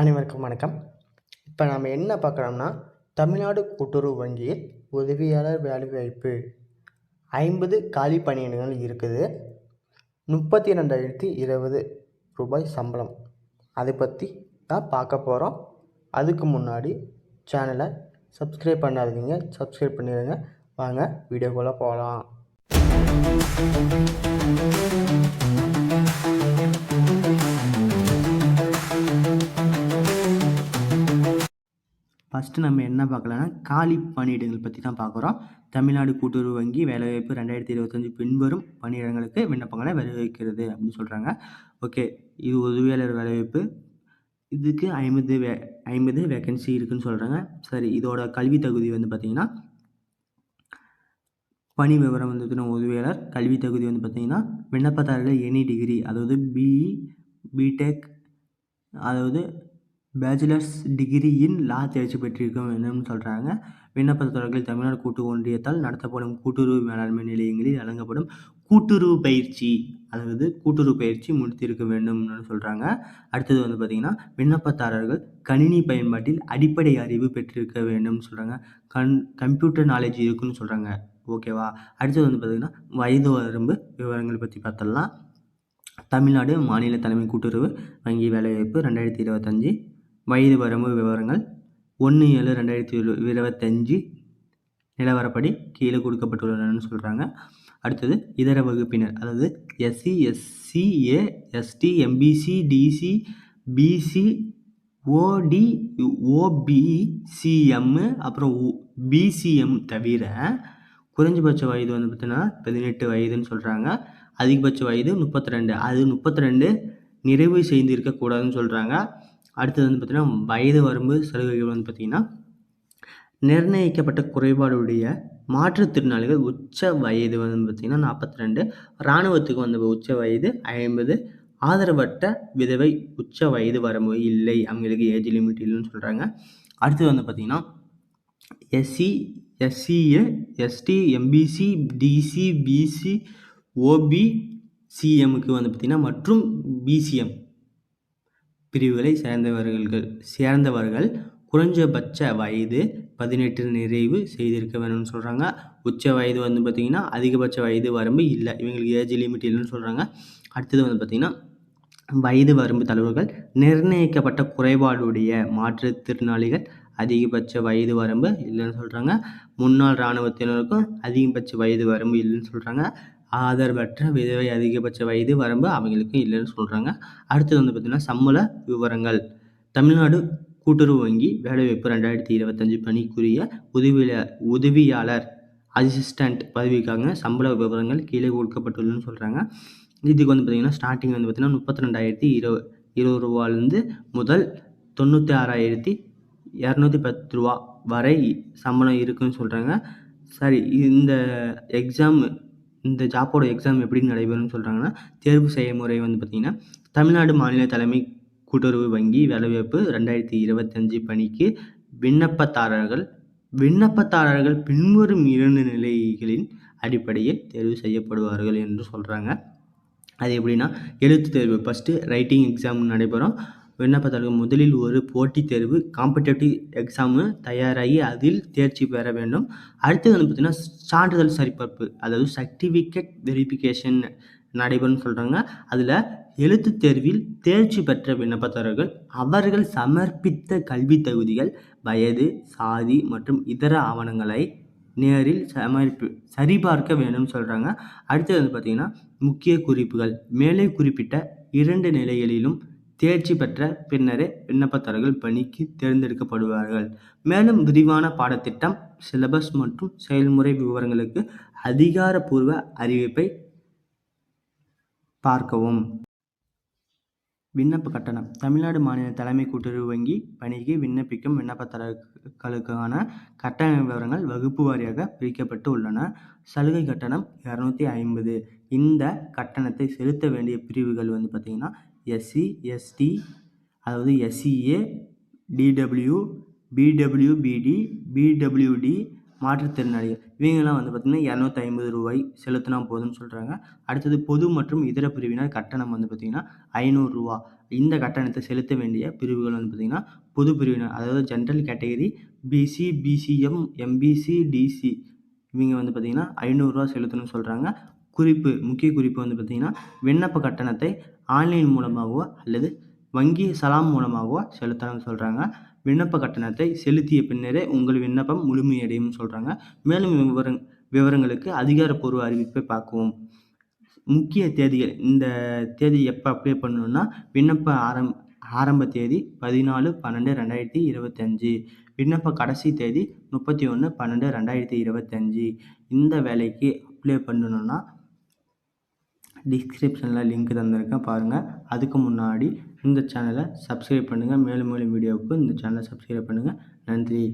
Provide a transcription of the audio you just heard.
அனைவருக்கும் வணக்கம். இப்போ நாம் என்ன பார்க்குறோம்னா தமிழ்நாடு கூட்டுறவு வங்கியில் உதவியாளர் வேலைவாய்ப்பு ஐம்பது காலி பணியிடங்கள் இருக்குது. முப்பத்தி ரெண்டாயிரத்தி இருபது ரூபாய் சம்பளம். அதை பற்றி தான் பார்க்க போகிறோம் அதுக்கு முன்னாடி சேனலை சப்ஸ்கிரைப் பண்ணாதீங்க. சப்ஸ்கிரைப் பண்ணிடுங்க. வாங்க வீடியோக்குள்ளே போகலாம் ஃபஸ்ட்டு நம்ம என்ன பார்க்கலான்னா காலி பணியிடங்கள் பற்றி தான் பார்க்குறோம் தமிழ்நாடு கூட்டுறவு வங்கி வேலைவாய்ப்பு ரெண்டாயிரத்தி இருபத்தஞ்சி பின்வரும் பணியிடங்களுக்கு விண்ணப்பங்களை வரவேற்கிறது அப்படின்னு சொல்கிறாங்க ஓகே இது உதவியாளர் வேலைவாய்ப்பு. இதுக்கு ஐம்பது வே ஐம்பது வேக்கன்சி இருக்குதுன்னு சொல்கிறாங்க சரி இதோட கல்வி தகுதி வந்து பார்த்திங்கன்னா பணி விவரம் வந்து உதவியாளர் கல்வி தகுதி வந்து பார்த்திங்கன்னா விண்ணப்பதாரர்கள் எனி டிகிரி அதாவது பிஇ பிடெக் அதாவது பேச்சுலர்ஸ் டிகிரி இன் லா தேர்ச்சி பெற்றிருக்க வேண்டும்னு சொல்கிறாங்க விண்ணப்பதாரர்கள் தமிழ்நாடு கூட்டு ஒன்றியத்தால் நடத்தப்படும் கூட்டுறவு மேலாண்மை நிலையங்களில் வழங்கப்படும் கூட்டுறவு பயிற்சி அதாவது கூட்டுறவு பயிற்சி முடித்திருக்க வேண்டும்னு சொல்கிறாங்க அடுத்தது வந்து பார்த்திங்கன்னா விண்ணப்பதாரர்கள் கணினி பயன்பாட்டில் அடிப்படை அறிவு பெற்றிருக்க வேண்டும்னு சொல்கிறாங்க கண் கம்ப்யூட்டர் நாலேஜ் இருக்குன்னு சொல்கிறாங்க ஓகேவா அடுத்தது வந்து பார்த்திங்கன்னா வயது வரம்பு விவரங்கள் பற்றி பார்த்தலாம் தமிழ்நாடு மாநில தலைமை கூட்டுறவு வங்கி வேலைவாய்ப்பு ரெண்டாயிரத்தி இருபத்தஞ்சி. வயது வரம்பு விவரங்கள் ஒன்று ஏழு ரெண்டாயிரத்தி இரு இருபத்தஞ்சி நிலவரப்படி கீழே கொடுக்கப்பட்டுள்ளனன்னு சொல்கிறாங்க அடுத்தது இதர வகுப்பினர் அதாவது SC SC A ST MBC DC BC ஓடி ஓபிசிஎம்மு அப்புறம் பிசிஎம் தவிர குறைஞ்சபட்ச வயது வந்து பார்த்தீங்கன்னா பதினெட்டு வயதுன்னு சொல்கிறாங்க அதிகபட்ச வயது முப்பத்தி ரெண்டு. அது முப்பத்தி ரெண்டு நிறைவு செய்து இருக்கக்கூடாதுன்னு சொல்கிறாங்க அடுத்தது வந்து பார்த்திங்கன்னா வயது வரம்பு சலுகைகள் வந்து பார்த்திங்கன்னா நிர்ணயிக்கப்பட்ட குறைபாடுடைய மாற்றுத்திறனாளிகள் உச்ச வயது வந்து பார்த்திங்கன்னா நாற்பத்தி ரெண்டு இராணுவத்துக்கு வந்த உச்ச வயது ஐம்பது ஆதரவற்ற விதவை உச்ச வயது வரம்பு இல்லை அவங்களுக்கு ஏஜ் லிமிட் இல்லைன்னு சொல்கிறாங்க அடுத்தது வந்து பார்த்திங்கன்னா SC SCA ST MBC DC BC OP சிஎம்முக்கு வந்து பார்த்திங்கன்னா மற்றும் பிசிஎம் பிரிவுகளை சேர்ந்தவர்கள் சேர்ந்தவர்கள் குறைஞ்சபட்ச வயது பதினெட்டு நிறைவு செய்திருக்க வேணும்னு சொல்கிறாங்க உச்ச வயது வந்து பார்த்திங்கன்னா அதிகபட்ச வயது வரம்பு இல்லை. இவங்களுக்கு ஏஜ் லிமிட் இல்லைன்னு சொல்கிறாங்க அடுத்தது வந்து பார்த்திங்கன்னா வயது வரம்பு தலைவர்கள் நிர்ணயிக்கப்பட்ட குறைபாடுடைய மாற்றுத்திறனாளிகள் அதிகபட்ச வயது வரம்பு இல்லைன்னு சொல்கிறாங்க முன்னாள் இராணுவத்தினருக்கும் அதிகபட்ச வயது வரம்பு இல்லைன்னு சொல்கிறாங்க ஆதரவற்ற விதவை அதிகபட்ச வயது வரம்பு அவங்களுக்கும் இல்லைன்னு சொல்கிறாங்க அடுத்தது வந்து பார்த்திங்கன்னா சம்பள விவரங்கள். தமிழ்நாடு கூட்டுறவு வங்கி வேலைவாய்ப்பு ரெண்டாயிரத்தி இருபத்தஞ்சு பணிக்குரிய உதவிய உதவியாளர் அசிஸ்டண்ட் பதவிக்காக சம்பள விவரங்கள் கீழே கொடுக்கப்பட்டுள்ளதுன்னு சொல்கிறாங்க இதுக்கு வந்து பார்த்திங்கன்னா ஸ்டார்டிங் வந்து பார்த்திங்கன்னா முப்பத்தி ரெண்டாயிரத்தி இருபது இருபது ரூபாலேருந்து முதல் தொண்ணூற்றி ஆறாயிரத்தி இரநூத்தி பத்து ரூபா வரை சம்பளம் இருக்குதுன்னு சொல்கிறாங்க சரி இந்த எக்ஸாம் இந்த ஜாப்போட எக்ஸாம் எப்படி நடைபெறும்னு சொல்கிறாங்கன்னா தேர்வு செயல்முறை வந்து பார்த்திங்கன்னா தமிழ்நாடு மாநில தலைமை கூட்டுறவு வங்கி வேலைவாய்ப்பு ரெண்டாயிரத்தி இருபத்தஞ்சி பணிக்கு விண்ணப்பதாரர்கள் விண்ணப்பதாரர்கள் பின்வரும் இரண்டு நிலைகளின் அடிப்படையில் தேர்வு செய்யப்படுவார்கள் என்று சொல்கிறாங்க அது எப்படின்னா எழுத்து தேர்வு. ஃபஸ்ட்டு ரைட்டிங் எக்ஸாம் நடைபெறும். விண்ணப்பதாரர்கள் முதலில் ஒரு போட்டித் தேர்வு காம்படேட்டிவ் எக்ஸாமு தயாராகி அதில் தேர்ச்சி பெற வேண்டும். அடுத்தது வந்து பார்த்திங்கன்னா சான்றிதழ் சரிபார்ப்பு அதாவது சர்டிஃபிகேட் வெரிஃபிகேஷன் நடைபெறும்னு சொல்கிறாங்க அதில் எழுத்து தேர்வில் தேர்ச்சி பெற்ற விண்ணப்பதாரர்கள் அவர்கள் சமர்ப்பித்த கல்வி தகுதிகள் வயது சாதி மற்றும் இதர ஆவணங்களை நேரில் சமர்ப்பி சரிபார்க்க வேணும்னு சொல்கிறாங்க அடுத்தது வந்து பார்த்திங்கன்னா முக்கிய குறிப்புகள் மேலே குறிப்பிட்ட இரண்டு நிலைகளிலும் தேர்ச்சி பெற்ற பின்னரே விண்ணப்பதாரர்கள் பணிக்கு தேர்ந்தெடுக்கப்படுவார்கள். மேலும் விரிவான பாடத்திட்டம் சிலபஸ் மற்றும் செயல்முறை விவரங்களுக்கு அதிகாரப்பூர்வ அறிவிப்பை பார்க்கவும். விண்ணப்ப கட்டணம். தமிழ்நாடு மாநில தலைமை கூட்டுறவு வங்கி பணிக்கு விண்ணப்பிக்கும் விண்ணப்பதாரர்களுக்கான கட்டண விவரங்கள் வகுப்பு வாரியாக பிரிக்கப்பட்டு உள்ளன. சலுகை கட்டணம் இரநூத்தி ஐம்பது. இந்த கட்டணத்தை செலுத்த வேண்டிய பிரிவுகள் வந்து பார்த்திங்கன்னா எஸ்சி எஸ்டி அதாவது எஸ்சிஏ டிடபிள்யூ பிடபிள்யூபிடி பிடபிள்யூடி மாற்றுத்திறனாளிகள். இவங்கெல்லாம் வந்து பார்த்திங்கன்னா இரநூத்தி ஐம்பது ரூபாய் செலுத்தினா போதும்னு சொல்கிறாங்க அடுத்தது பொது மற்றும் இதர பிரிவினர் கட்டணம் வந்து பார்த்திங்கன்னா ஐநூறுரூவா இந்த கட்டணத்தை செலுத்த வேண்டிய பிரிவுகள் வந்து பார்த்திங்கன்னா பொது பிரிவினர் அதாவது general category BC BCM MBC DC இவங்க வந்து பார்த்திங்கன்னா ஐநூறுரூவா செலுத்தணும்னு சொல்கிறாங்க குறிப்பு முக்கிய குறிப்பு வந்து பார்த்திங்கன்னா விண்ணப்ப கட்டணத்தை ஆன்லைன் மூலமாகவோ அல்லது வங்கி சலாம் மூலமாகவோ செலுத்தலாம்னு சொல்கிறாங்க விண்ணப்ப கட்டணத்தை செலுத்திய பின்னரே உங்கள் விண்ணப்பம் முழுமையடையும் சொல்கிறாங்க மேலும் விவரங் விவரங்களுக்கு அதிகாரப்பூர்வ அறிவிப்பை பார்க்கவும். முக்கிய தேதிகள் இந்த தேதி எப்போ அப்ளை பண்ணணுன்னா விண்ணப்ப ஆரம் ஆரம்ப தேதி பதினாலு பன்னெண்டு ரெண்டாயிரத்தி இருபத்தஞ்சி விண்ணப்ப கடைசி தேதி முப்பத்தி ஒன்று பன்னெண்டு ரெண்டாயிரத்தி இருபத்தஞ்சி. இந்த வேலைக்கு அப்ளை பண்ணணுன்னா டிஸ்கிரிப்ஷனில் லிங்க் தந்திருக்கேன் பாருங்கள் அதுக்கு முன்னாடி இந்த சேனலை சப்ஸ்கிரைப் பண்ணுங்கள் மேலும் மேலும் வீடியோவுக்கு இந்த சேனலை சப்ஸ்கிரைப் பண்ணுங்கள் நன்றி.